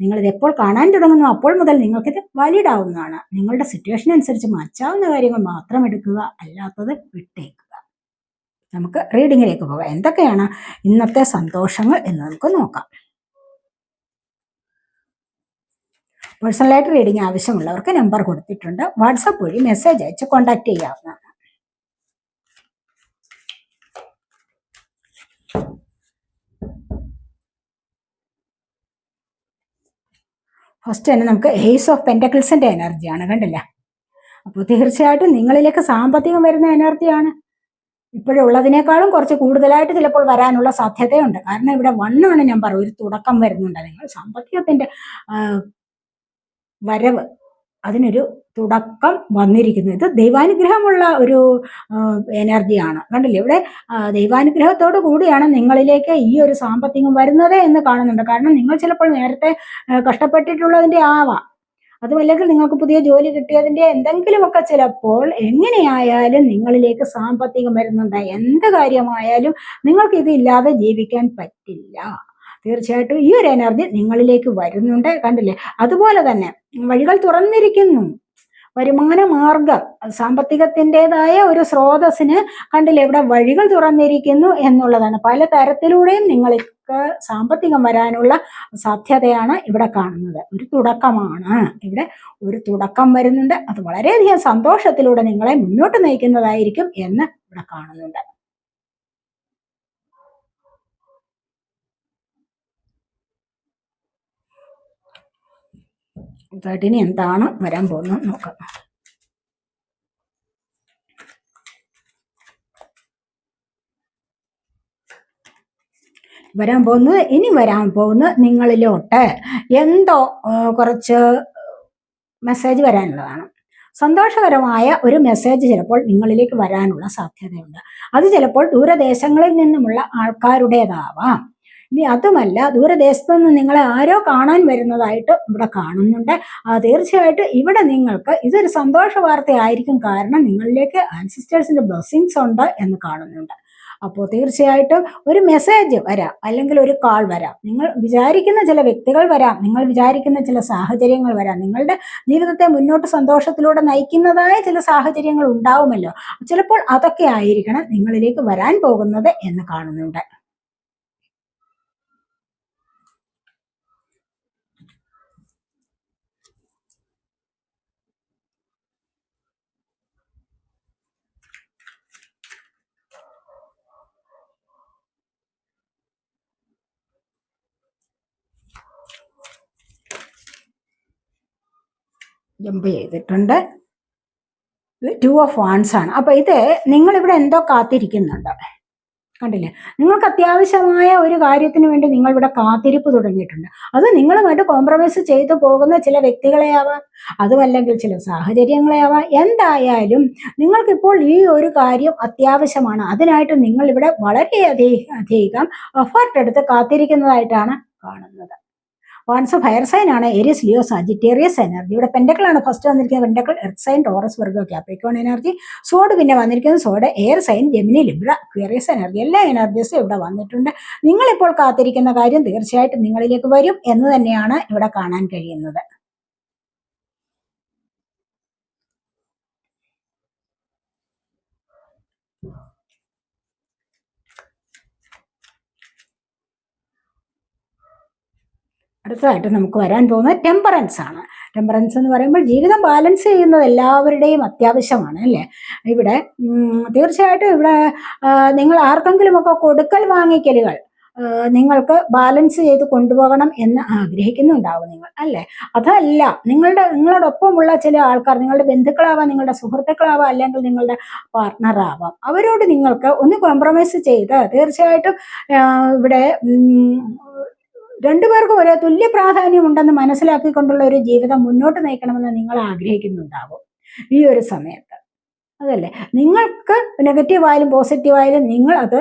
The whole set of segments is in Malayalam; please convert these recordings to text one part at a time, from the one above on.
നിങ്ങളിത് എപ്പോൾ കാണാൻ തുടങ്ങുന്നു അപ്പോൾ മുതൽ നിങ്ങൾക്കിത് വാലിഡ് ആവുന്നതാണ് നിങ്ങളുടെ സിറ്റുവേഷൻ അനുസരിച്ച് മാറ്റാവുന്ന കാര്യങ്ങൾ മാത്രം എടുക്കുക അല്ലാത്തത് വിട്ടേക്കുക. നമുക്ക് റീഡിങ്ങിലേക്ക് പോകാം. എന്തൊക്കെയാണ് ഇന്നത്തെ സന്തോഷങ്ങൾ എന്ന് നമുക്ക് നോക്കാം. പേഴ്സണലായിട്ട് റീഡിംഗ് ആവശ്യമുള്ളവർക്ക് നമ്പർ കൊടുത്തിട്ടുണ്ട്. വാട്സപ്പ് വഴി മെസ്സേജ് അയച്ച് കോൺടാക്ട് ചെയ്യാവുന്നതാണ്. ഫസ്റ്റ് തന്നെ നമുക്ക് ഏസ് ഓഫ് പെന്റക്കിൾസിന്റെ എനർജിയാണ് കണ്ടില്ല? അപ്പോൾ തീർച്ചയായിട്ടും നിങ്ങളിലേക്ക് സാമ്പത്തികം വരുന്ന എനർജിയാണ് ഇപ്പോഴുള്ളതിനേക്കാളും കുറച്ച് കൂടുതലായിട്ട് ചിലപ്പോൾ വരാനുള്ള സാധ്യതയുണ്ട്. കാരണം ഇവിടെ വണ്ണാണ് ഞാൻ പറയും ഒരു തുടക്കം വരുന്നുണ്ട്. നിങ്ങൾ സാമ്പത്തികത്തിന്റെ വരവ് അതിനൊരു തുടക്കം വന്നിരിക്കുന്നത്. ഇത് ദൈവാനുഗ്രഹമുള്ള ഒരു എനർജിയാണ്. കണ്ടില്ലേ? ഇവിടെ ദൈവാനുഗ്രഹത്തോടു കൂടിയാണ് നിങ്ങളിലേക്ക് ഈ ഒരു സാമ്പത്തികം വരുന്നത് എന്ന് കാണുന്നുണ്ട്. കാരണം നിങ്ങൾ ചിലപ്പോൾ നേരത്തെ കഷ്ടപ്പെട്ടിട്ടുള്ളതിന്റെ ആവാം. അതുമല്ലെങ്കിൽ നിങ്ങൾക്ക് പുതിയ ജോലി കിട്ടിയതിന്റെ എന്തെങ്കിലുമൊക്കെ ചിലപ്പോൾ എങ്ങനെയായാലും നിങ്ങളിലേക്ക് സാമ്പത്തികം വരുന്നുണ്ട്. എന്ത് കാര്യമായാലും നിങ്ങൾക്ക് ഇതില്ലാതെ ജീവിക്കാൻ പറ്റില്ല. തീർച്ചയായിട്ടും ഈ ഒരു എനർജി നിങ്ങളിലേക്ക് വരുന്നുണ്ട് കണ്ടില്ലേ? അതുപോലെ തന്നെ വഴികൾ തുറന്നിരിക്കുന്നു. വരുമാന മാർഗം സാമ്പത്തികത്തിന്റെതായ ഒരു സ്രോതസ്സിന് കണ്ടില്ലേ ഇവിടെ വഴികൾ തുറന്നിരിക്കുന്നു എന്നുള്ളതാണ്. പല തരത്തിലൂടെയും നിങ്ങൾക്ക് സാമ്പത്തികം വരാനുള്ള സാധ്യതയാണ് ഇവിടെ കാണുന്നത്. ഒരു തുടക്കമാണ്. ഇവിടെ ഒരു തുടക്കം വരുന്നുണ്ട്. അത് വളരെയധികം സന്തോഷത്തിലൂടെ നിങ്ങളെ മുന്നോട്ട് നയിക്കുന്നതായിരിക്കും എന്ന് ഇവിടെ കാണുന്നുണ്ട്. ഇനി എന്താണ് വരാൻ പോകുന്നത് നോക്കാം. വരാൻ പോകുന്നത് ഇനി വരാൻ പോകുന്ന നിങ്ങളിലോട്ട് എന്തോ കുറച്ച് മെസ്സേജ് വരാനുള്ളതാണ്. സന്തോഷകരമായ ഒരു മെസ്സേജ് ചിലപ്പോൾ നിങ്ങളിലേക്ക് വരാനുള്ള സാധ്യതയുണ്ട്. അത് ചിലപ്പോൾ ദൂരദേശങ്ങളിൽ നിന്നുമുള്ള ആൾക്കാരുടേതാവാം. ഇനി അതുമല്ല ദൂരദേശത്തു നിന്ന് നിങ്ങളെ ആരോ കാണാൻ വരുന്നതായിട്ട് ഇവിടെ കാണുന്നുണ്ട്. ആ തീർച്ചയായിട്ടും ഇവിടെ നിങ്ങൾക്ക് ഇതൊരു സന്തോഷ വാർത്തയായിരിക്കും കാരണം നിങ്ങളിലേക്ക് ആൻസിസ്റ്റേഴ്സിന്റെ ബ്ലെസ്സിങ്സ് ഉണ്ട് എന്ന് കാണുന്നുണ്ട്. അപ്പോൾ തീർച്ചയായിട്ടും ഒരു മെസ്സേജ് വരാം അല്ലെങ്കിൽ ഒരു കാൾ വരാം. നിങ്ങൾ വിചാരിക്കുന്ന ചില വ്യക്തികൾ വരാം നിങ്ങൾ വിചാരിക്കുന്ന ചില സാഹചര്യങ്ങൾ വരാം. നിങ്ങളുടെ ജീവിതത്തെ മുന്നോട്ട് സന്തോഷത്തിലൂടെ നയിക്കുന്നതായ ചില സാഹചര്യങ്ങൾ ഉണ്ടാവുമല്ലോ. ചിലപ്പോൾ അതൊക്കെ ആയിരിക്കണം നിങ്ങളിലേക്ക് വരാൻ പോകുന്നത് എന്ന് കാണുന്നുണ്ട്. ജമ്പ് ചെയ്തിട്ടുണ്ട്. ടു ഓഫ് വാൻസ് ആണ്. അപ്പൊ ഇത് നിങ്ങളിവിടെ എന്തോ കാത്തിരിക്കുന്നുണ്ട്. കണ്ടില്ലേ? നിങ്ങൾക്ക് അത്യാവശ്യമായ ഒരു കാര്യത്തിന് വേണ്ടി നിങ്ങൾ ഇവിടെ കാത്തിരിപ്പ് തുടങ്ങിയിട്ടുണ്ട്. അത് നിങ്ങളുമായിട്ട് കോംപ്രമൈസ് ചെയ്തു പോകുന്ന ചില വ്യക്തികളെ ആവാം അതുമല്ലെങ്കിൽ ചില സാഹചര്യങ്ങളെ ആവാം എന്തായാലും നിങ്ങൾക്കിപ്പോൾ ഈ ഒരു കാര്യം അത്യാവശ്യമാണ്. അതിനായിട്ട് നിങ്ങൾ ഇവിടെ വളരെയധികം അധികം എഫേർട്ട് എടുത്ത് കാത്തിരിക്കുന്നതായിട്ടാണ് കാണുന്നത്. വൺസ് ഫയർ സൈൻ ആണ് ഏരിയസ് ലിയോ സാജിറ്റേറിയസ് എനർജി ഇവിടെ പെൻഡക്കിളാണ് ഫസ്റ്റ് വന്നിരിക്കുന്നത്. Pentacle earth sign Taurus Virgo Capricorn energy sword പിന്നെ വന്നിരിക്കുന്നത് sword air sign Gemini Libra Aquarius energy എല്ലാ എനർജീസും ഇവിടെ വന്നിട്ടുണ്ട്. നിങ്ങളിപ്പോൾ കാത്തിരിക്കുന്ന കാര്യം തീർച്ചയായിട്ടും നിങ്ങളിലേക്ക് വരും എന്ന് തന്നെയാണ് ഇവിടെ കാണാൻ കഴിയുന്നത്. അടുത്തതായിട്ട് നമുക്ക് വരാൻ പോകുന്നത് ടെമ്പറൻസ് ആണ്. ടെമ്പറൻസ് എന്ന് പറയുമ്പോൾ ജീവിതം ബാലൻസ് ചെയ്യുന്നത് എല്ലാവരുടെയും അത്യാവശ്യമാണ് അല്ലേ? ഇവിടെ തീർച്ചയായിട്ടും ഇവിടെ നിങ്ങൾ ആർക്കെങ്കിലുമൊക്കെ കൊടുക്കൽ വാങ്ങിക്കലുകൾ നിങ്ങൾക്ക് ബാലൻസ് ചെയ്ത് കൊണ്ടുപോകണം എന്ന് ആഗ്രഹിക്കുന്നുണ്ടാവും നിങ്ങൾ അല്ലേ? അതല്ല നിങ്ങളുടെ നിങ്ങളോടൊപ്പമുള്ള ചില ആൾക്കാർ നിങ്ങളുടെ ബന്ധുക്കളാവാം നിങ്ങളുടെ സുഹൃത്തുക്കളാവാം അല്ലെങ്കിൽ നിങ്ങളുടെ പാർട്ട്ണറാവാം അവരോട് നിങ്ങൾക്ക് ഒന്ന് കോംപ്രമൈസ് ചെയ്ത് തീർച്ചയായിട്ടും ഇവിടെ രണ്ടുപേർക്കും ഒരേ തുല്യ പ്രാധാന്യം പ്രാധാന്യമുണ്ടെന്ന് മനസ്സിലാക്കിക്കൊണ്ടുള്ള ഒരു ജീവിതം മുന്നോട്ട് നയിക്കണമെന്ന് നിങ്ങൾ ആഗ്രഹിക്കുന്നുണ്ടാവും ഈ ഒരു സമയത്ത്. അതല്ലേ? നിങ്ങൾക്ക് നെഗറ്റീവായാലും പോസിറ്റീവായാലും നിങ്ങൾ അത്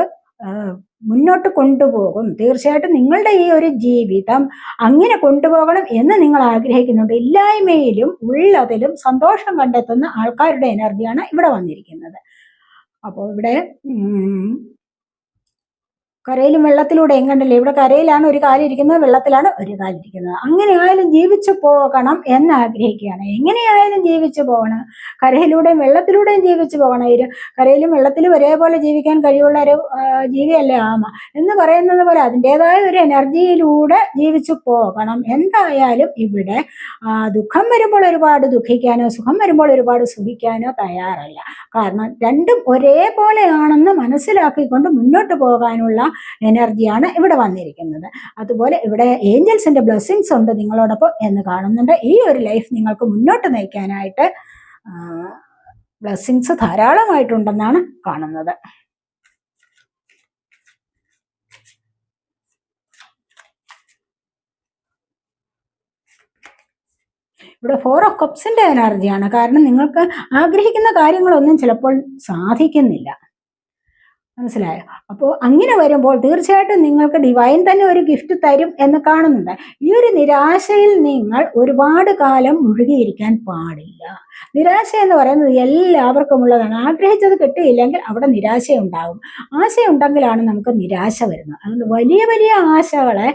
മുന്നോട്ട് കൊണ്ടുപോകും. തീർച്ചയായിട്ടും നിങ്ങളുടെ ഈ ഒരു ജീവിതം അങ്ങനെ കൊണ്ടുപോകണം എന്ന് നിങ്ങൾ ആഗ്രഹിക്കുന്നുണ്ട്. ഇല്ലായ്മയിലും ഉള്ളതിലും സന്തോഷം കണ്ടെത്തുന്ന ആൾക്കാരുടെ എനർജിയാണ് ഇവിടെ വന്നിരിക്കുന്നത്. അപ്പോൾ ഇവിടെ കരയിലും വെള്ളത്തിലൂടെ എങ്ങണ്ടല്ലേ ഇവിടെ കരയിലാണ് ഒരു കാലിരിക്കുന്നത് വെള്ളത്തിലാണ് ഒരു കാലിരിക്കുന്നത് അങ്ങനെയായാലും ജീവിച്ചു പോകണം എന്ന് ആഗ്രഹിക്കുകയാണ് എങ്ങനെയായാലും ജീവിച്ചു പോകണം. കരയിലൂടെയും വെള്ളത്തിലൂടെയും ജീവിച്ചു പോകണം. ഇരു കരയിലും വെള്ളത്തിലും ഒരേപോലെ ജീവിക്കാൻ കഴിവുള്ള ഒരു ജീവിയല്ലേ ആമ? എന്ന് പറയുന്നത് പോലെ അതിന്റെതായ ഒരു എനർജിയിലൂടെ ജീവിച്ചു പോകണം. എന്തായാലും ഇവിടെ ദുഃഖം വരുമ്പോൾ ഒരുപാട് ദുഃഖിക്കാനോ സുഖം വരുമ്പോൾ ഒരുപാട് സുഖിക്കാനോ തയ്യാറല്ല. കാരണം രണ്ടും ഒരേപോലെയാണെന്ന് മനസ്സിലാക്കിക്കൊണ്ട് മുന്നോട്ട് പോകാനുള്ള എനർജിയാണ് ഇവിടെ വന്നിരിക്കുന്നത്. അതുപോലെ ഇവിടെ ഏഞ്ചൽസിന്റെ ബ്ലെസ്സിങ്സ് ഉണ്ട് നിങ്ങളോടൊപ്പം എന്ന് കാണുന്നുണ്ട്. ഈ ഒരു ലൈഫ് നിങ്ങൾക്ക് മുന്നോട്ട് നയിക്കാനായിട്ട് ബ്ലെസ്സിങ്സ് ധാരാളമായിട്ടുണ്ടെന്നാണ് കാണുന്നത്. ഇവിടെ ഫോർ ഓഫ് കപ്സിന്റെ എനർജിയാണ് കാരണം നിങ്ങൾക്ക് ആഗ്രഹിക്കുന്ന കാര്യങ്ങളൊന്നും ചിലപ്പോൾ സാധിക്കുന്നില്ല. മനസ്സിലായോ? അപ്പോൾ അങ്ങനെ വരുമ്പോൾ തീർച്ചയായിട്ടും നിങ്ങൾക്ക് ഡിവൈൻ തന്നെ ഒരു ഗിഫ്റ്റ് തരും എന്ന് കാണുന്നുണ്ട്. ഈ ഒരു നിരാശയിൽ നിങ്ങൾ ഒരുപാട് കാലം മുഴുകിയിരിക്കാൻ പാടില്ല. നിരാശ എന്ന് പറയുന്നത് എല്ലാവർക്കും ഉള്ളതാണ്. ആഗ്രഹിച്ചത് കിട്ടിയില്ലെങ്കിൽ അവിടെ നിരാശയുണ്ടാകും. ആശയുണ്ടെങ്കിലാണ് നമുക്ക് നിരാശ വരുന്നത്. അതുകൊണ്ട് വലിയ വലിയ ആശകളെ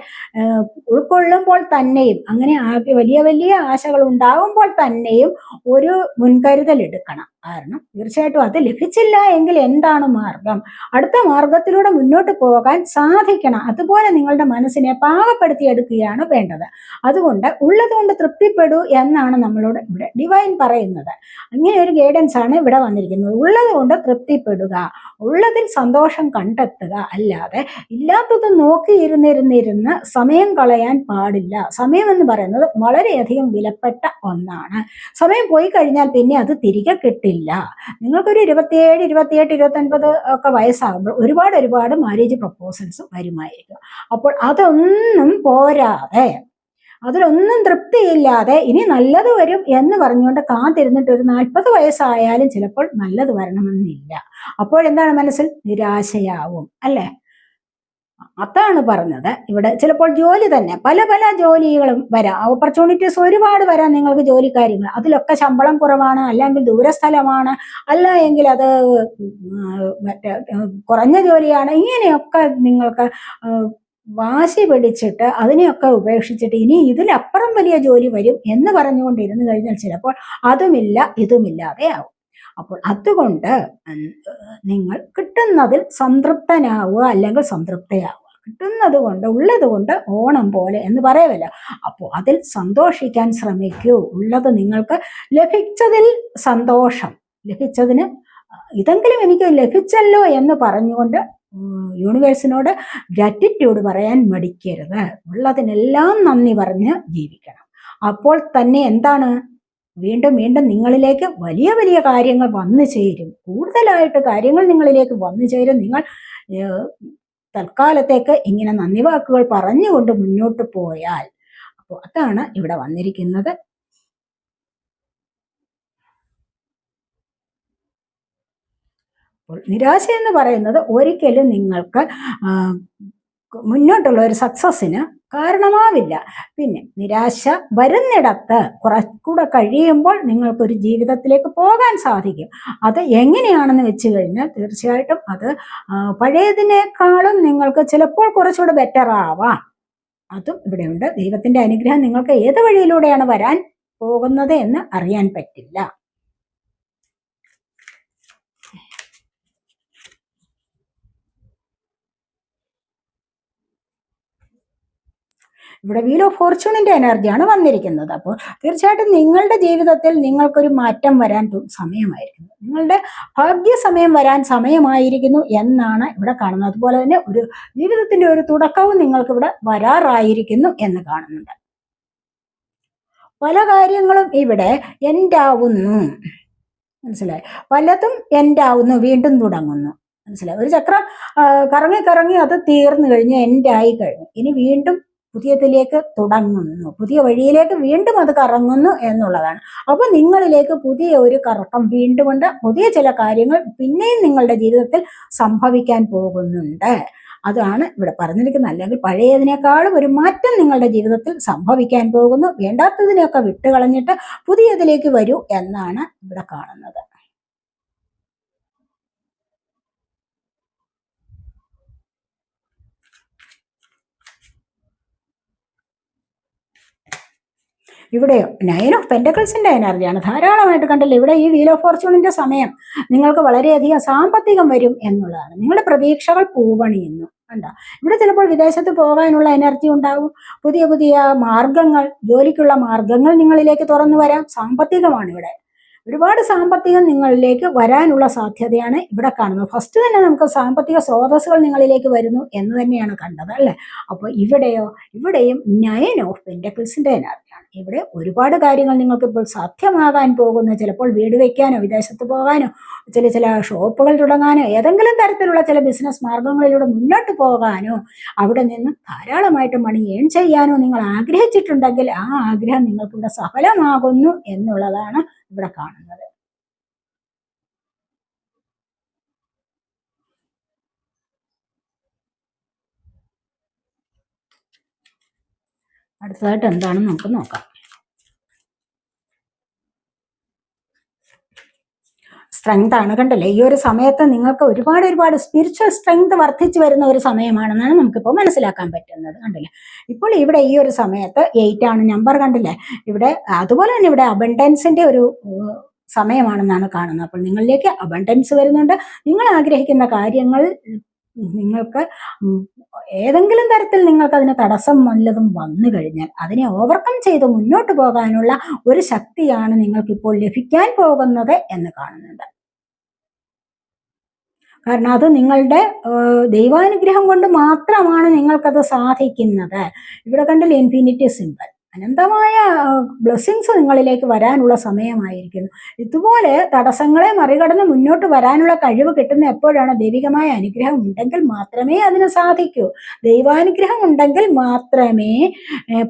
ഉൾക്കൊള്ളുമ്പോൾ തന്നെയും അങ്ങനെ വലിയ വലിയ ആശകൾ ഉണ്ടാകുമ്പോൾ തന്നെയും ഒരു മുൻകരുതൽ എടുക്കണം. കാരണം തീർച്ചയായിട്ടും അത് ലഭിച്ചില്ല എങ്കിൽ എന്താണ് മാർഗം? അടുത്ത മാർഗത്തിലൂടെ മുന്നോട്ട് പോകാൻ സാധിക്കണം. അതുപോലെ നിങ്ങളുടെ മനസ്സിനെ പാകപ്പെടുത്തിയെടുക്കുകയാണ് വേണ്ടത്. അതുകൊണ്ട് ഉള്ളതുകൊണ്ട് തൃപ്തിപ്പെടൂ എന്നാണ് നമ്മളോട് ഇവിടെ ഡിവൈൻ പറയുന്നത്. അങ്ങനെ ഒരു ഗൈഡൻസ് ആണ് ഇവിടെ വന്നിരിക്കുന്നത്. ഉള്ളതുകൊണ്ട് തൃപ്തിപ്പെടുക. ഉള്ളതിൽ സന്തോഷം കണ്ടെത്തുക. അല്ലാതെ ഇല്ലാത്തത് നോക്കി ഇരുന്നിരുന്നിരുന്ന് സമയം കളയാൻ പാടില്ല. സമയം എന്ന് പറയുന്നത് വളരെയധികം വിലപ്പെട്ട ഒന്നാണ്. സമയം പോയി കഴിഞ്ഞാൽ പിന്നെ അത് തിരികെ കിട്ടില്ല നിങ്ങൾക്കൊരു ഇരുപത്തിയേഴ് ഇരുപത്തിയെട്ട് ഇരുപത്തൊൻപത് ഒക്കെ വയസ്സാകുമ്പോൾ ഒരുപാട് ഒരുപാട് മാരേജ് പ്രപ്പോസൽസ് വരുമായിരിക്കും. അപ്പോൾ അതൊന്നും പോരാതെ അതിലൊന്നും തൃപ്തിയില്ലാതെ ഇനി നല്ലത് വരും എന്ന് പറഞ്ഞുകൊണ്ട് കാത്തിരുന്നിട്ട് ഒരു നാൽപ്പത് വയസ്സായാലും ചിലപ്പോൾ നല്ലത് വരണമെന്നില്ല. അപ്പോഴെന്താണ് മനസ്സിൽ? നിരാശയാവും അല്ലേ? അതാണ് പറഞ്ഞത്. ഇവിടെ ചിലപ്പോൾ ജോലി തന്നെ പല പല ജോലികളും വരാം. ഓപ്പർച്യൂണിറ്റീസ് ഒരുപാട് വരാം നിങ്ങൾക്ക് ജോലി കാര്യങ്ങൾ അതിലൊക്കെ ശമ്പളം കുറവാണ് അല്ലെങ്കിൽ ദൂരസ്ഥലമാണ് അല്ല എങ്കിൽ അത് മറ്റേ കുറഞ്ഞ ജോലിയാണ്. ഇങ്ങനെയൊക്കെ നിങ്ങൾക്ക് വാശി പിടിച്ചിട്ട് അതിനെയൊക്കെ ഉപേക്ഷിച്ചിട്ട് ഇനി ഇതിലപ്പുറം വലിയ ജോലി വരും എന്ന് പറഞ്ഞുകൊണ്ടിരുന്നു കഴിഞ്ഞാൽ ചിലപ്പോൾ അതുമില്ല ഇതുമില്ലാതെ ആവും. അപ്പോൾ അതുകൊണ്ട് നിങ്ങൾ കിട്ടുന്നതിൽ സംതൃപ്തനാവുക അല്ലെങ്കിൽ സംതൃപ്തയാവുക. കിട്ടുന്നത് കൊണ്ട് ഉള്ളത് കൊണ്ട് ഓണം പോലെ എന്ന് പറയവല്ല. അപ്പോൾ അതിൽ സന്തോഷിക്കാൻ ശ്രമിക്കൂ. ഉള്ളത് നിങ്ങൾക്ക് ലഭിച്ചതിൽ സന്തോഷം. ലഭിച്ചതിന് ഇതെങ്കിലും എനിക്ക് ലഭിച്ചല്ലോ എന്ന് പറഞ്ഞുകൊണ്ട് യൂണിവേഴ്സിനോട് ഗ്രാറ്റിറ്റ്യൂഡ് പറയാൻ മടിക്കരുത്. ഉള്ളതിനെല്ലാം നന്ദി പറഞ്ഞ് ജീവിക്കണം. അപ്പോൾ തന്നെ എന്താണ്? വീണ്ടും വീണ്ടും നിങ്ങളിലേക്ക് വലിയ വലിയ കാര്യങ്ങൾ വന്നു ചേരും. കൂടുതലായിട്ട് കാര്യങ്ങൾ നിങ്ങളിലേക്ക് വന്നു ചേരും. നിങ്ങൾ തൽക്കാലത്തേക്ക് ഇങ്ങനെ നന്ദി വാക്കുകൾ പറഞ്ഞുകൊണ്ട് മുന്നോട്ട് പോയാൽ അപ്പോൾ അതാണ് ഇവിടെ വന്നിരിക്കുന്നത്. അപ്പോൾ നിരാശ എന്ന് പറയുന്നത് ഒരിക്കലും നിങ്ങൾക്ക് മുന്നോട്ടുള്ള ഒരു സക്സസ്സിന് കാരണമാവില്ല. പിന്നെ നിരാശ വരുന്നിടത്ത് കുറച്ചുകൂടെ കഴിയുമ്പോൾ നിങ്ങൾക്കൊരു ജീവിതത്തിലേക്ക് പോകാൻ സാധിക്കും. അത് എങ്ങനെയാണെന്ന് വെച്ച് കഴിഞ്ഞാൽ തീർച്ചയായിട്ടും അത് പഴയതിനേക്കാളും നിങ്ങൾക്ക് ചിലപ്പോൾ കുറച്ചുകൂടെ ബെറ്റർ ആവാം. അതും ഇവിടെയുണ്ട്. ദൈവത്തിന്റെ അനുഗ്രഹം നിങ്ങൾക്ക് ഏത് വഴിയിലൂടെയാണ് വരാൻ പോകുന്നത് എന്ന് അറിയാൻ പറ്റില്ല. ഇവിടെ വീൽ ഓഫ് ഫോർച്യൂണിന്റെ എനർജിയാണ് വന്നിരിക്കുന്നത്. അപ്പോൾ തീർച്ചയായിട്ടും നിങ്ങളുടെ ജീവിതത്തിൽ നിങ്ങൾക്കൊരു മാറ്റം വരാൻ സമയമായിരിക്കുന്നു. നിങ്ങളുടെ ഭാഗ്യ സമയം വരാൻ സമയമായിരിക്കുന്നു എന്നാണ് ഇവിടെ കാണുന്നത്. അതുപോലെ തന്നെ ഒരു ജീവിതത്തിന്റെ ഒരു തുടക്കവും നിങ്ങൾക്ക് ഇവിടെ വരാറായിരിക്കുന്നു എന്ന് കാണുന്നുണ്ട്. പല കാര്യങ്ങളും ഇവിടെ എൻഡാവുന്നു മനസ്സിലായി? പലതും എൻഡാവുന്നു വീണ്ടും തുടങ്ങുന്നു. മനസ്സിലായി? ഒരു ചക്രം കറങ്ങി കറങ്ങി അത് തീർന്നു കഴിഞ്ഞ് എൻഡായി കഴിഞ്ഞു. ഇനി വീണ്ടും പുതിയതിലേക്ക് തുടങ്ങുന്നു. പുതിയ വഴിയിലേക്ക് വീണ്ടും അത് കറങ്ങുന്നു എന്നുള്ളതാണ്. അപ്പൊ നിങ്ങളിലേക്ക് പുതിയ ഒരു കറക്കം വീണ്ടും കൊണ്ട് പുതിയ ചില കാര്യങ്ങൾ പിന്നെയും നിങ്ങളുടെ ജീവിതത്തിൽ സംഭവിക്കാൻ പോകുന്നുണ്ട്. അതാണ് ഇവിടെ പറഞ്ഞിരിക്കുന്നത്. അല്ലെങ്കിൽ പഴയതിനേക്കാളും ഒരു മാറ്റം നിങ്ങളുടെ ജീവിതത്തിൽ സംഭവിക്കാൻ പോകുന്നു. വേണ്ടാത്തതിനെയൊക്കെ വിട്ടുകളഞ്ഞിട്ട് പുതിയതിലേക്ക് വരൂ എന്നാണ് ഇവിടെ കാണുന്നത്. ഇവിടെയോ നയൻ ഓഫ് പെൻഡക്കിൾസിന്റെ എനർജിയാണ് ധാരാളമായിട്ട് കണ്ടില്ല? ഇവിടെ ഈ വീൽ ഓഫ് ഫോർച്യൂണിന്റെ സമയം നിങ്ങൾക്ക് വളരെയധികം സാമ്പത്തികം വരും എന്നുള്ളതാണ്. നിങ്ങളുടെ പ്രതീക്ഷകൾ പൂവണിയുന്നു. കണ്ടോ? ഇവിടെ ചിലപ്പോൾ വിദേശത്ത് പോകാനുള്ള എനർജി ഉണ്ടാവും. പുതിയ പുതിയ മാർഗങ്ങൾ ജോലിക്കുള്ള മാർഗങ്ങൾ നിങ്ങളിലേക്ക് തുറന്നു വരാം. സാമ്പത്തികമാണ് ഇവിടെ. ഒരുപാട് സാമ്പത്തികം നിങ്ങളിലേക്ക് വരാനുള്ള സാധ്യതയാണ് ഇവിടെ കാണുന്നത്. ഫസ്റ്റ് തന്നെ നമുക്ക് സാമ്പത്തിക സ്രോതസ്സുകൾ നിങ്ങളിലേക്ക് വരുന്നു എന്ന് തന്നെയാണ് കണ്ടത് അല്ലേ? അപ്പോൾ ഇവിടെയോ? ഇവിടെയും നയൻ ഓഫ് പെന്റക്കിൾസിന്റെ എനർജിയാണ്. ഇവിടെ ഒരുപാട് കാര്യങ്ങൾ നിങ്ങൾക്ക് ഇപ്പോൾ സാധ്യമാകാൻ പോകുന്നു. ചിലപ്പോൾ വീട് വയ്ക്കാനോ വിദേശത്ത് പോകാനോ ചില ചില ഷോപ്പുകൾ തുടങ്ങാനോ ഏതെങ്കിലും തരത്തിലുള്ള ചില ബിസിനസ് മാർഗങ്ങളിലൂടെ മുന്നോട്ട് പോകാനോ അവിടെ നിന്ന് ധാരാളമായിട്ട് മണി ഏൺ ചെയ്യാനോ നിങ്ങൾ ആഗ്രഹിച്ചിട്ടുണ്ടെങ്കിൽ ആ ആഗ്രഹം നിങ്ങൾക്കിവിടെ സഫലമാകുന്നു എന്നുള്ളതാണ് ഇവിടെ കാണുന്നത്. അടുത്തതായിട്ട് എന്താണെന്ന് നമുക്ക് നോക്കാം. സ്ട്രെങ്ത് ആണ്. കണ്ടല്ലേ? ഈ ഒരു സമയത്ത് നിങ്ങൾക്ക് ഒരുപാട് ഒരുപാട് സ്പിരിച്വൽ സ്ട്രെങ്ത് വർദ്ധിച്ചു വരുന്ന ഒരു സമയമാണെന്നാണ് നമുക്കിപ്പോൾ മനസ്സിലാക്കാൻ പറ്റുന്നത്. കണ്ടില്ലേ? ഇപ്പോൾ ഇവിടെ ഈ ഒരു സമയത്ത് എയ്റ്റ് ആണ് നമ്പർ കണ്ടില്ലേ? ഇവിടെ അതുപോലെ തന്നെ ഇവിടെ അബണ്ടൻസിന്റെ ഒരു സമയമാണെന്നാണ് കാണുന്നത്. അപ്പോൾ നിങ്ങളിലേക്ക് അബണ്ടൻസ് വരുന്നുണ്ട്. നിങ്ങൾ ആഗ്രഹിക്കുന്ന കാര്യങ്ങൾ നിങ്ങൾക്ക് ഏതെങ്കിലും തരത്തിൽ നിങ്ങൾക്ക് അതിന് തടസ്സം വല്ലതും വന്നു കഴിഞ്ഞാൽ അതിനെ ഓവർകം ചെയ്ത് മുന്നോട്ട് പോകാനുള്ള ഒരു ശക്തിയാണ് നിങ്ങൾക്ക് ഇപ്പോൾ ലഭിക്കാൻ പോകുന്നത് എന്ന് കാണുന്നുണ്ട്. കാരണം അത് നിങ്ങളുടെ ദൈവാനുഗ്രഹം കൊണ്ട് മാത്രമാണ് നിങ്ങൾക്കത് സാധിക്കുന്നത്. ഇവിടെ കണ്ടില്ല ഇൻഫിനിറ്റി സിമ്പൽ അനന്തമായ ബ്ലെസ്സിങ്സ് നിങ്ങളിലേക്ക് വരാനുള്ള സമയമായിരിക്കുന്നു. ഇതുപോലെ തടസ്സങ്ങളെ മറികടന്ന് മുന്നോട്ട് വരാനുള്ള കഴിവ് കിട്ടുന്ന എപ്പോഴാണ് ദൈവികമായ അനുഗ്രഹം ഉണ്ടെങ്കിൽ മാത്രമേ അതിന് സാധിക്കൂ. ദൈവാനുഗ്രഹം ഉണ്ടെങ്കിൽ മാത്രമേ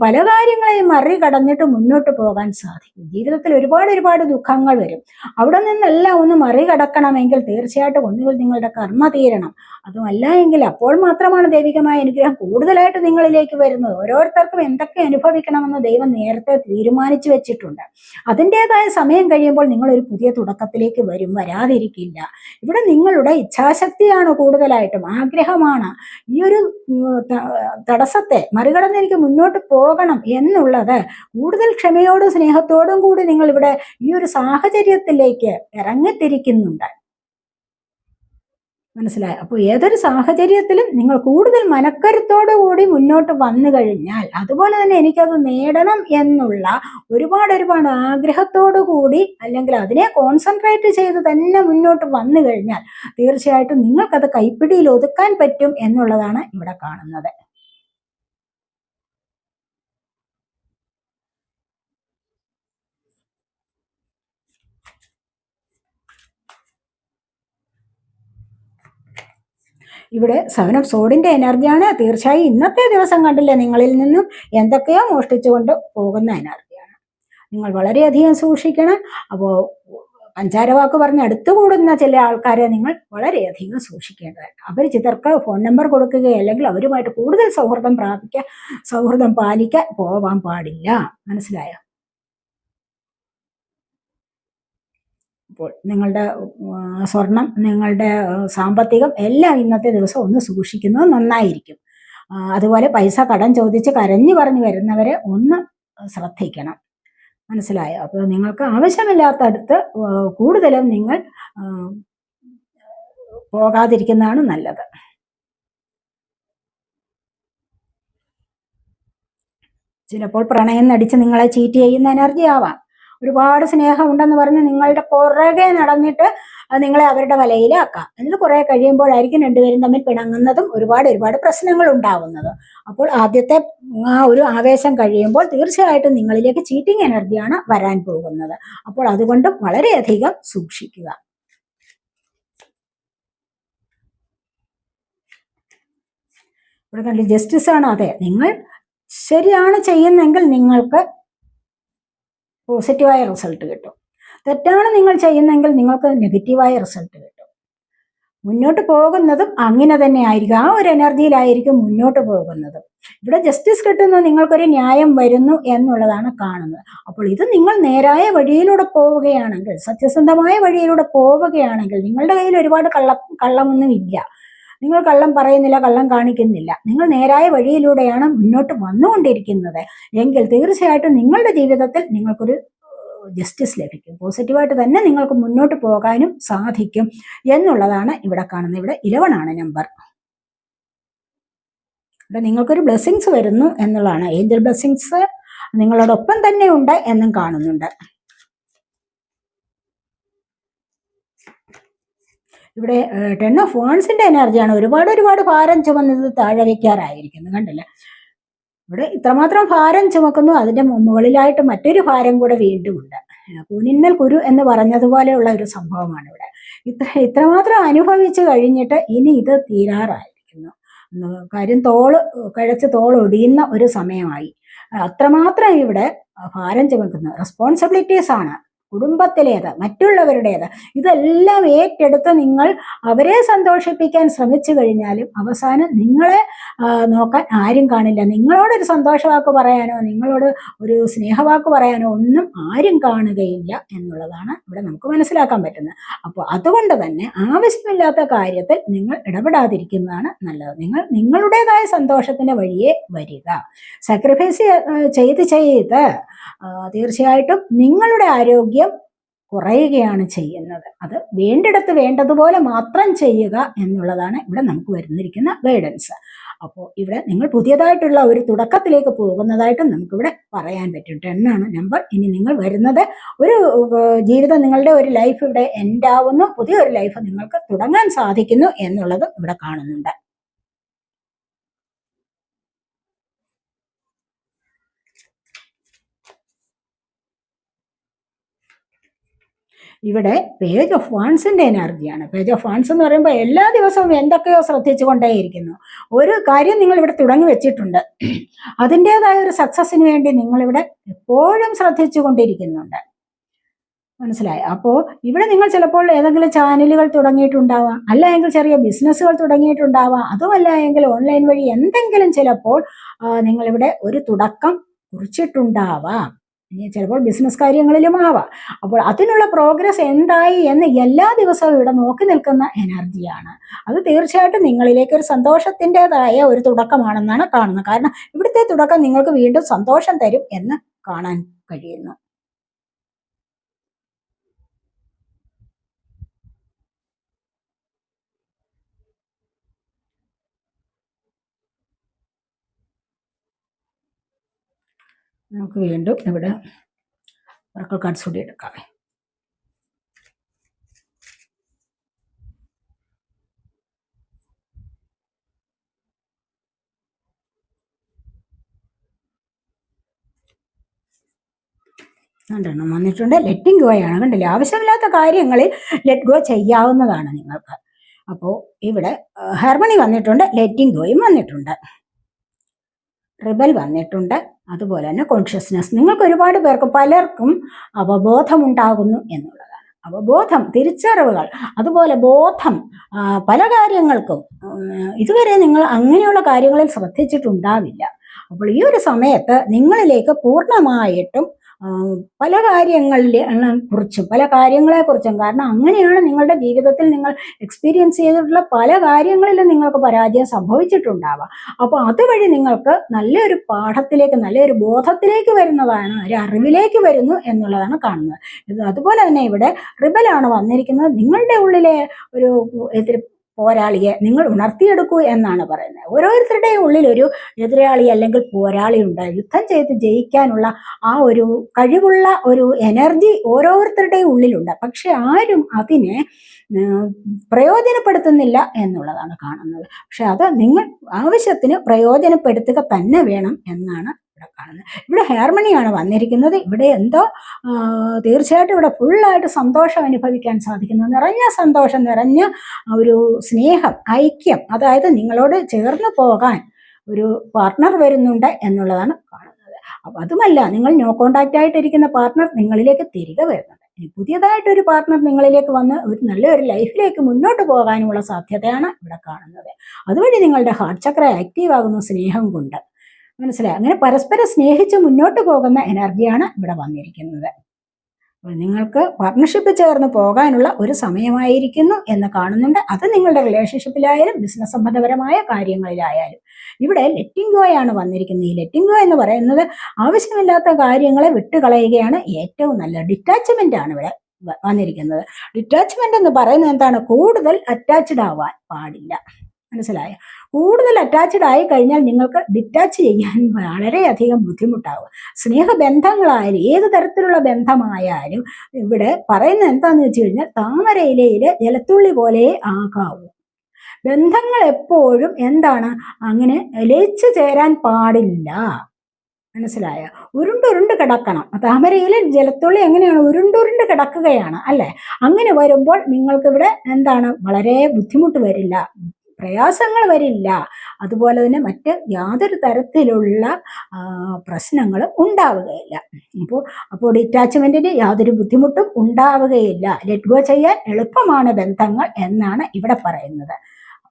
പല കാര്യങ്ങളെയും മറികടന്നിട്ട് മുന്നോട്ട് പോകാൻ സാധിക്കൂ. ജീവിതത്തിൽ ഒരുപാട് ഒരുപാട് ദുഃഖങ്ങൾ വരും. അവിടെ നിന്നെല്ലാം ഒന്ന് മറികടക്കണമെങ്കിൽ തീർച്ചയായിട്ടും ഒന്നുകിൽ നിങ്ങളുടെ കർമ്മ തീരണം. അതുമല്ല എങ്കിൽ അപ്പോൾ മാത്രമാണ് ദൈവികമായ അനുഗ്രഹം കൂടുതലായിട്ട് നിങ്ങളിലേക്ക് വരുന്നത്. ഓരോരുത്തർക്കും എന്തൊക്കെ അനുഭവിക്കണമെന്ന് ദൈവം നേരത്തെ തീരുമാനിച്ചു വെച്ചിട്ടുണ്ട്. അതിന്റെതായ സമയം കഴിയുമ്പോൾ നിങ്ങൾ ഒരു പുതിയ തുടക്കത്തിലേക്ക് വരും. വരാതിരിക്കില്ല. ഇവിടെ നിങ്ങളുടെ ഇച്ഛാശക്തിയാണ് കൂടുതലായിട്ടും. ആഗ്രഹമാണ്. ഈ ഒരു തടസ്സത്തെ മറികടന്ന് എനിക്ക് മുന്നോട്ട് പോകണം എന്നുള്ളത് കൂടുതൽ ക്ഷമയോടും സ്നേഹത്തോടും കൂടി നിങ്ങൾ ഇവിടെ ഈ ഒരു സാഹചര്യത്തിലേക്ക് ഇറങ്ങിത്തിരിക്കുന്നുണ്ട്. മനസ്സിലായോ? അപ്പോൾ ഏതൊരു സാഹചര്യത്തിലും നിങ്ങൾ കൂടുതൽ മനക്കരുത്തോടു കൂടി മുന്നോട്ട് വന്നു കഴിഞ്ഞാൽ അതുപോലെ തന്നെ എനിക്കത് നേടണം എന്നുള്ള ഒരുപാട് ഒരുപാട് ആഗ്രഹത്തോടു കൂടി അല്ലെങ്കിൽ അതിനെ കോൺസെൻട്രേറ്റ് ചെയ്ത് തന്നെ മുന്നോട്ട് വന്നു കഴിഞ്ഞാൽ തീർച്ചയായിട്ടും നിങ്ങൾക്കത് കൈപ്പിടിയിൽ ഒതുക്കാൻ പറ്റും എന്നുള്ളതാണ് ഇവിടെ കാണുന്നത്. ഇവിടെ സെവൻ ഓഫ് സോഡിന്റെ എനർജിയാണ് തീർച്ചയായും ഇന്നത്തെ ദിവസം കണ്ടില്ലേ നിങ്ങളിൽ നിന്നും എന്തൊക്കെയോ മോഷ്ടിച്ചുകൊണ്ട് പോകുന്ന എനർജിയാണ് നിങ്ങൾ വളരെയധികം സൂക്ഷിക്കണം. അപ്പോൾ അഞ്ചാരവാക്ക് പറഞ്ഞ് അടുത്തുകൂടുന്ന ചില ആൾക്കാരെ നിങ്ങൾ വളരെയധികം സൂക്ഷിക്കേണ്ടതാണ്. അവർ ചിലർക്ക് ഫോൺ നമ്പർ കൊടുക്കുക അല്ലെങ്കിൽ അവരുമായിട്ട് കൂടുതൽ സൗഹൃദം പ്രാപിക്കുക സൗഹൃദം പാലിക്കാൻ പോവാൻ പാടില്ല. മനസ്സിലായോ? അപ്പോൾ നിങ്ങളുടെ സ്വർണം നിങ്ങളുടെ സാമ്പത്തികം എല്ലാം ഇന്നത്തെ ദിവസം ഒന്ന് സൂക്ഷിക്കുന്നത് നന്നായിരിക്കും. അതുപോലെ പൈസ കടം ചോദിച്ച് കരഞ്ഞു പറഞ്ഞു വരുന്നവരെ ഒന്ന് ശ്രദ്ധിക്കണം. മനസ്സിലായോ? അപ്പോൾ നിങ്ങൾക്ക് ആവശ്യമില്ലാത്തടുത്ത് കൂടുതലും നിങ്ങൾ പോകാതിരിക്കുന്നതാണ് നല്ലത്. ചിലപ്പോൾ പ്രണയം നടിച്ച് നിങ്ങളെ ചീറ്റ് ചെയ്യുന്ന എനർജി ആവാം. ഒരുപാട് സ്നേഹം ഉണ്ടെന്ന് പറഞ്ഞ് നിങ്ങളുടെ പുറകെ നടന്നിട്ട് നിങ്ങളെ അവരുടെ വലയിലാക്കാം. എന്നിട്ട് കുറെ കഴിയുമ്പോഴായിരിക്കും രണ്ടുപേരും തമ്മിൽ പിണങ്ങുന്നതും ഒരുപാട് ഒരുപാട് പ്രശ്നങ്ങൾ ഉണ്ടാവുന്നത്. അപ്പോൾ ആദ്യത്തെ ആ ഒരു ആവേശം കഴിയുമ്പോൾ തീർച്ചയായിട്ടും നിങ്ങളിലേക്ക് ചീറ്റിംഗ് എനർജിയാണ് വരാൻ പോകുന്നത്. അപ്പോൾ അതുകൊണ്ട് വളരെയധികം സൂക്ഷിക്കുക. ഇവിടെ കണ്ടില്ല ജസ്റ്റിസ് ആണ് അതെ. നിങ്ങൾ ശരിയാണ് ചെയ്യുന്നെങ്കിൽ നിങ്ങൾക്ക് പോസിറ്റീവായ റിസൾട്ട് കിട്ടും. തെറ്റാണ് നിങ്ങൾ ചെയ്യുന്നതെങ്കിൽ നിങ്ങൾക്ക് നെഗറ്റീവായ റിസൾട്ട് കിട്ടും. മുന്നോട്ട് പോകുന്നതും അങ്ങനെ തന്നെ ആയിരിക്കും. ആ ഒരു എനർജിയിലായിരിക്കും മുന്നോട്ട് പോകുന്നതും. ഇവിടെ ജസ്റ്റിസ് കിട്ടുന്നു നിങ്ങൾക്കൊരു ന്യായം വരുന്നു എന്നുള്ളതാണ് കാണുന്നത്. അപ്പോൾ ഇത് നിങ്ങൾ നേരായ വഴിയിലൂടെ പോവുകയാണെങ്കിൽ സത്യസന്ധമായ വഴിയിലൂടെ പോവുകയാണെങ്കിൽ നിങ്ങളുടെ കയ്യിൽ ഒരുപാട് കള്ള കള്ളമൊന്നും ഇല്ല. നിങ്ങൾ കള്ളം പറയുന്നില്ല കള്ളം കാണിക്കുന്നില്ല. നിങ്ങൾ നേരായ വഴിയിലൂടെയാണ് മുന്നോട്ട് വന്നുകൊണ്ടിരിക്കുന്നത്. എങ്കിൽ തീർച്ചയായിട്ടും നിങ്ങളുടെ ജീവിതത്തിൽ നിങ്ങൾക്കൊരു ജസ്റ്റിസ് ലഭിക്കും. പോസിറ്റീവായിട്ട് തന്നെ നിങ്ങൾക്ക് മുന്നോട്ട് പോകാനും സാധിക്കും എന്നുള്ളതാണ് ഇവിടെ കാണുന്നത്. ഇവിടെ ഇലവൺ ആണ് നമ്പർ ഇവിടെ നിങ്ങൾക്കൊരു ബ്ലെസ്സിങ്സ് വരുന്നു എന്നുള്ളതാണ്. ഏഞ്ചൽ ബ്ലെസ്സിങ്സ് നിങ്ങളോടൊപ്പം തന്നെ ഉണ്ട് എന്നും കാണുന്നുണ്ട്. ഇവിടെ ടെൻ ഓഫ് വേൺസിന്റെ എനർജിയാണ് ഒരുപാട് ഒരുപാട് ഭാരം ചുമന്നത് താഴെ വയ്ക്കാറായിരിക്കുന്നു കണ്ടില്ല? ഇവിടെ ഇത്രമാത്രം ഭാരം ചുമക്കുന്നു അതിന്റെ മുകളിലായിട്ട് മറ്റൊരു ഭാരം കൂടെ വീണ്ടും ഉണ്ട്. കൂനിന്മേൽ കുരു എന്ന് പറഞ്ഞതുപോലെയുള്ള ഒരു സംഭവമാണ് ഇവിടെ. ഇത്ര ഇത്രമാത്രം അനുഭവിച്ചു കഴിഞ്ഞിട്ട് ഇനി ഇത് തീരാറായിരിക്കുന്നു. കാര്യം തോൾ കഴിച്ച് തോളൊടിയുന്ന ഒരു സമയമായി. അത്രമാത്രം ഇവിടെ ഭാരം ചുമക്കുന്നു. റെസ്പോൺസിബിലിറ്റീസ് ആണ്. കുടുംബത്തിലേത് മറ്റുള്ളവരുടേത് ഇതെല്ലാം ഏറ്റെടുത്ത് നിങ്ങൾ അവരെ സന്തോഷിപ്പിക്കാൻ ശ്രമിച്ചു കഴിഞ്ഞാലും അവസാനം നിങ്ങളെ നോക്കാൻ ആരും കാണില്ല. നിങ്ങളോടൊരു സന്തോഷവാക്ക് പറയാനോ നിങ്ങളോട് ഒരു സ്നേഹവാക്ക് പറയാനോ ഒന്നും ആരും കാണുകയില്ല എന്നുള്ളതാണ് ഇവിടെ നമുക്ക് മനസ്സിലാക്കാൻ പറ്റുന്നത്. അപ്പോൾ അതുകൊണ്ട് തന്നെ ആവശ്യമില്ലാത്ത കാര്യത്തിൽ നിങ്ങൾ ഇടപെടാതിരിക്കുന്നതാണ് നല്ലത്. നിങ്ങൾ നിങ്ങളുടേതായ സന്തോഷത്തിന്റെ വഴിയെ വരിക. സാക്രിഫൈസ് ചെയ്ത് ചെയ്ത് തീർച്ചയായിട്ടും നിങ്ങളുടെ ആരോഗ്യം കുറയുകയാണ് ചെയ്യുന്നത്. അത് വേണ്ടിടത്ത് വേണ്ടതുപോലെ മാത്രം ചെയ്യുക എന്നുള്ളതാണ് ഇവിടെ നമുക്ക് വരുന്നിരിക്കുന്ന ഗൈഡൻസ് അപ്പോൾ ഇവിടെ നിങ്ങൾ പുതിയതായിട്ടുള്ള ഒരു തുടക്കത്തിലേക്ക് പോകുന്നതായിട്ടും നമുക്കിവിടെ പറയാൻ പറ്റും. ടെൻ ആണ് നമ്പർ. ഇനി നിങ്ങൾ വരുന്നത് ഒരു ജീവിതം നിങ്ങളുടെ ഒരു ലൈഫ് ഇവിടെ എൻഡ് ആവുന്നു. പുതിയൊരു ലൈഫ് നിങ്ങൾക്ക് തുടങ്ങാൻ സാധിക്കുന്നു എന്നുള്ളതും ഇവിടെ കാണുന്നുണ്ട്. ഇവിടെ പേജ് ഓഫ് വാൺസിന്റെ എനർജിയാണ്. പേജ് ഓഫ് വാൺസ് എന്ന് പറയുമ്പോൾ എല്ലാ ദിവസവും എന്തൊക്കെയോ ശ്രദ്ധിച്ചു കൊണ്ടേയിരിക്കുന്നു ഒരു കാര്യം നിങ്ങൾ ഇവിടെ തുടങ്ങി വെച്ചിട്ടുണ്ട്. അതിന്റെതായ ഒരു സക്സസിന് വേണ്ടി നിങ്ങളിവിടെ എപ്പോഴും ശ്രദ്ധിച്ചു കൊണ്ടിരിക്കുന്നുണ്ട് മനസ്സിലായി? അപ്പോൾ ഇവിടെ നിങ്ങൾ ചിലപ്പോൾ ഏതെങ്കിലും ചാനലുകൾ തുടങ്ങിയിട്ടുണ്ടാവാം. അല്ല എങ്കിൽ ചെറിയ ബിസിനസ്സുകൾ തുടങ്ങിയിട്ടുണ്ടാവാം. അതുമല്ല എങ്കിൽ ഓൺലൈൻ വഴി എന്തെങ്കിലും ചിലപ്പോൾ നിങ്ങളിവിടെ ഒരു തുടക്കം കുറിച്ചിട്ടുണ്ടാവാം. ഇനി ചിലപ്പോൾ ബിസിനസ് കാര്യങ്ങളിലും ആവാം. അപ്പോൾ അതിനുള്ള പ്രോഗ്രസ് എന്തായി എന്ന് എല്ലാ ദിവസവും ഇവിടെ നോക്കി നിൽക്കുന്ന എനർജിയാണ്. അത് തീർച്ചയായിട്ടും നിങ്ങളിലേക്ക് ഒരു സന്തോഷത്തിന്റെതായ ഒരു തുടക്കമാണെന്നാണ് കാണുന്നത്. കാരണം ഇവിടുത്തെ തുടക്കം നിങ്ങൾക്ക് വീണ്ടും സന്തോഷം തരും എന്ന് കാണാൻ കഴിയുന്നു. നമുക്ക് വീണ്ടും ഇവിടെ വർക്കൽ കാർഡ്സ് കൂടി എടുക്കാം. രണ്ടെണ്ണം വന്നിട്ടുണ്ട്. ലെറ്റിംഗ് ഗോ ആണ്. കണ്ടില്ലേ? ആവശ്യമില്ലാത്ത കാര്യങ്ങളിൽ ലെറ്റ് ഗോ ചെയ്യാവുന്നതാണ് നിങ്ങൾക്ക്. അപ്പോൾ ഇവിടെ ഹെർമണി വന്നിട്ടുണ്ട് ലെറ്റിംഗ് ഗോയും വന്നിട്ടുണ്ട്. റിബൽ വന്നിട്ടുണ്ട്. അതുപോലെ തന്നെ കോൺഷ്യസ്നെസ് നിങ്ങൾക്ക് ഒരുപാട് പേർക്ക് പലർക്കും അവബോധമുണ്ടാകുന്നു എന്നുള്ളതാണ്. അവബോധം തിരിച്ചറിവുകൾ അതുപോലെ ബോധം പല കാര്യങ്ങൾക്കും ഇതുവരെ നിങ്ങൾ അങ്ങനെയുള്ള കാര്യങ്ങളിൽ ശ്രദ്ധിച്ചിട്ടുണ്ടാവില്ല. അപ്പോൾ ഈ ഒരു സമയത്ത് നിങ്ങളിലേക്ക് പൂർണമായിട്ടും പല കാര്യങ്ങളിലെ കുറിച്ചും പല കാര്യങ്ങളെക്കുറിച്ചും. കാരണം അങ്ങനെയാണ് നിങ്ങളുടെ ജീവിതത്തിൽ നിങ്ങൾ എക്സ്പീരിയൻസ് ചെയ്തിട്ടുള്ള പല കാര്യങ്ങളിലും നിങ്ങൾക്ക് പരാജയം സംഭവിച്ചിട്ടുണ്ടാവുക. അപ്പോൾ അതുവഴി നിങ്ങൾക്ക് നല്ലൊരു പാഠത്തിലേക്ക് നല്ലൊരു ബോധത്തിലേക്ക് വരുന്നതാണ് ഒരു അറിവിലേക്ക് വരുന്നു എന്നുള്ളതാണ് കാണുന്നത്. അതുപോലെ തന്നെ ഇവിടെ റിബലാണ് വന്നിരിക്കുന്നത് നിങ്ങളുടെ ഉള്ളിലെ ഒരു പോരാളിയെ നിങ്ങൾ ഉണർത്തിയെടുക്കൂ എന്നാണ് പറയുന്നത്. ഓരോരുത്തരുടെയും ഉള്ളിൽ ഒരു എതിരാളി അല്ലെങ്കിൽ പോരാളി ഉണ്ട്. യുദ്ധം ചെയ്ത് ജയിക്കാനുള്ള ആ ഒരു കഴിവുള്ള ഒരു എനർജി ഓരോരുത്തരുടെയും ഉള്ളിലുണ്ട്. പക്ഷെ ആരും അതിനെ പ്രയോജനപ്പെടുത്തുന്നില്ല എന്നുള്ളതാണ് കാണുന്നത്. പക്ഷെ അത് നിങ്ങൾ ആവശ്യത്തിന് പ്രയോജനപ്പെടുത്തുക തന്നെ വേണം എന്നാണ് ഇവിടെ കാണുന്നത്. ഇവിടെ ഹാർമണിയാണ് വന്നിരിക്കുന്നത്. ഇവിടെ എന്തോ തീർച്ചയായിട്ടും ഇവിടെ ഫുള്ളായിട്ട് സന്തോഷം അനുഭവിക്കാൻ സാധിക്കുന്നു. നിറഞ്ഞ സന്തോഷം നിറഞ്ഞ ഒരു സ്നേഹം ഐക്യം അതായത് നിങ്ങളോട് ചേർന്ന് പോകാൻ ഒരു പാർട്ട്ണർ വരുന്നുണ്ട് എന്നുള്ളതാണ് കാണുന്നത്. അപ്പം അതുമല്ല നിങ്ങൾ നോ കോണ്ടാക്റ്റ് ആയിട്ടിരിക്കുന്ന പാർട്ട്ണർ നിങ്ങളിലേക്ക് തിരികെ വരുന്നുണ്ട്. ഇനി പുതിയതായിട്ടൊരു പാർട്ട്ണർ നിങ്ങളിലേക്ക് വന്ന് ഒരു നല്ലൊരു ലൈഫിലേക്ക് മുന്നോട്ട് പോകാനുമുള്ള സാധ്യതയാണ് ഇവിടെ കാണുന്നത്. അതുവഴി നിങ്ങളുടെ ഹാർട്ട് ചക്ര ആക്റ്റീവ് ആകുന്ന സ്നേഹം കൊണ്ട്. മനസ്സിലായി? അങ്ങനെ പരസ്പരം സ്നേഹിച്ച് മുന്നോട്ട് പോകുന്ന എനർജിയാണ് ഇവിടെ വന്നിരിക്കുന്നത്. നിങ്ങൾക്ക് പാർട്ട്ണർഷിപ്പ് ചേർന്ന് പോകാനുള്ള ഒരു സമയമായിരിക്കുന്നു എന്ന് കാണുന്നുണ്ട്. അത് നിങ്ങളുടെ റിലേഷൻഷിപ്പിലായാലും ബിസിനസ് സംബന്ധപരമായ കാര്യങ്ങളിലായാലും. ഇവിടെ ലെറ്റിംഗ് ഗോ ആണ് വന്നിരിക്കുന്നത്. ഈ ലെറ്റിംഗ് ഗോ എന്ന് പറയുന്നത് ആവശ്യമില്ലാത്ത കാര്യങ്ങളെ വിട്ടുകളയുകയാണ് ഏറ്റവും നല്ല ഡിറ്റാച്ച്മെന്റ് ആണ് ഇവിടെ വന്നിരിക്കുന്നത്. ഡിറ്റാച്ച്മെന്റ് എന്ന് പറയുന്നത് എന്താണ്? കൂടുതൽ അറ്റാച്ച്ഡ് ആവാൻ പാടില്ല. മനസ്സിലായോ? കൂടുതൽ അറ്റാച്ച്ഡ് ആയി കഴിഞ്ഞാൽ നിങ്ങൾക്ക് ഡിറ്റാച്ച് ചെയ്യാൻ വളരെയധികം ബുദ്ധിമുട്ടാവുക സ്നേഹബന്ധങ്ങളായാലും ഏത് തരത്തിലുള്ള ബന്ധമായാലും ഇവിടെ പറയുന്നത് എന്താണെന്ന് വെച്ച് കഴിഞ്ഞാൽ താമരയിലയിലെ ജലത്തുള്ളി പോലെ ആകാവൂ. ബന്ധങ്ങൾ എപ്പോഴും എന്താണ്? അങ്ങനെ ലയിച്ചു ചേരാൻ പാടില്ല. മനസ്സിലായ? ഉരുണ്ടുരുണ്ട് കിടക്കണം. താമരയിലെ ജലത്തുള്ളി എങ്ങനെയാണ്? ഉരുണ്ടുരുണ്ട് കിടക്കുകയാണ് അല്ലെ? അങ്ങനെ വരുമ്പോൾ നിങ്ങൾക്കിവിടെ എന്താണ്? വളരെ ബുദ്ധിമുട്ട് വരില്ല. പ്രയാസങ്ങൾ വരില്ല. അതുപോലെ തന്നെ മറ്റ് യാതൊരു തരത്തിലുള്ള പ്രശ്നങ്ങളും ഉണ്ടാവുകയില്ല. അപ്പോൾ അപ്പോൾ ഡിറ്റാച്ച്മെന്റിന് യാതൊരു ബുദ്ധിമുട്ടും ഉണ്ടാവുകയില്ല. ലെറ്റ് ഗോ ചെയ്യാൻ എളുപ്പമാണ് ബന്ധങ്ങൾ എന്നാണ് ഇവിടെ പറയുന്നത്.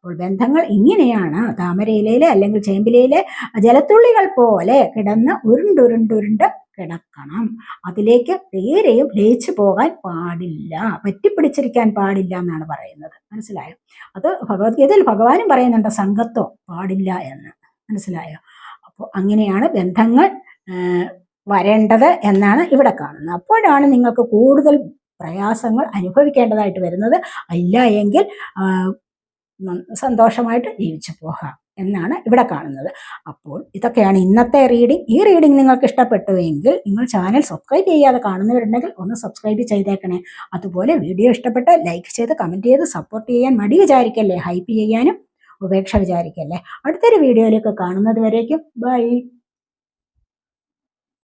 അപ്പോൾ ബന്ധങ്ങൾ ഇങ്ങനെയാണ്. താമരയിലയിലെ അല്ലെങ്കിൽ ചേമ്പിലയിലെ ജലത്തുള്ളികൾ പോലെ കിടന്ന് ഉരുണ്ടുരുണ്ടുരുണ്ട് കിടക്കണം. അതിലേക്ക് പേരെയും ലയിച്ചു പോകാൻ പാടില്ല. പറ്റിപ്പിടിച്ചിരിക്കാൻ പാടില്ല എന്നാണ് പറയുന്നത്. മനസ്സിലായോ? അത് ഭഗവത്ഗീതയിൽ ഭഗവാനും പറയുന്നുണ്ട് സംഘത്തോ പാടില്ല എന്ന്. മനസ്സിലായോ? അപ്പോൾ അങ്ങനെയാണ് ബന്ധങ്ങൾ വരേണ്ടത് എന്നാണ് ഇവിടെ കാണുന്നത്. അപ്പോഴാണ് നിങ്ങൾക്ക് കൂടുതൽ പ്രയാസങ്ങൾ അനുഭവിക്കേണ്ടതായിട്ട് വരുന്നത്. ഇല്ല എങ്കിൽ സന്തോഷമായിട്ട് ജീവിച്ചു പോകാം എന്നാണ് ഇവിടെ കാണുന്നത്. അപ്പോൾ ഇതൊക്കെയാണ് ഇന്നത്തെ റീഡിംഗ് ഈ റീഡിംഗ് നിങ്ങൾക്ക് ഇഷ്ടപ്പെട്ടുവെങ്കിൽ നിങ്ങൾ ചാനൽ സബ്സ്ക്രൈബ് ചെയ്യാതെ കാണുന്നവരുണ്ടെങ്കിൽ ഒന്ന് സബ്സ്ക്രൈബ് ചെയ്തേക്കണേ. അതുപോലെ വീഡിയോ ഇഷ്ടപ്പെട്ട് ലൈക്ക് ചെയ്ത് കമന്റ് ചെയ്ത് സപ്പോർട്ട് ചെയ്യാൻ മടി വിചാരിക്കല്ലേ? ഹൈപ്പ് ചെയ്യാനും ഉപേക്ഷ വിചാരിക്കല്ലേ? അടുത്തൊരു വീഡിയോയിലേക്ക് കാണുന്നത് വരേക്കും. ബൈ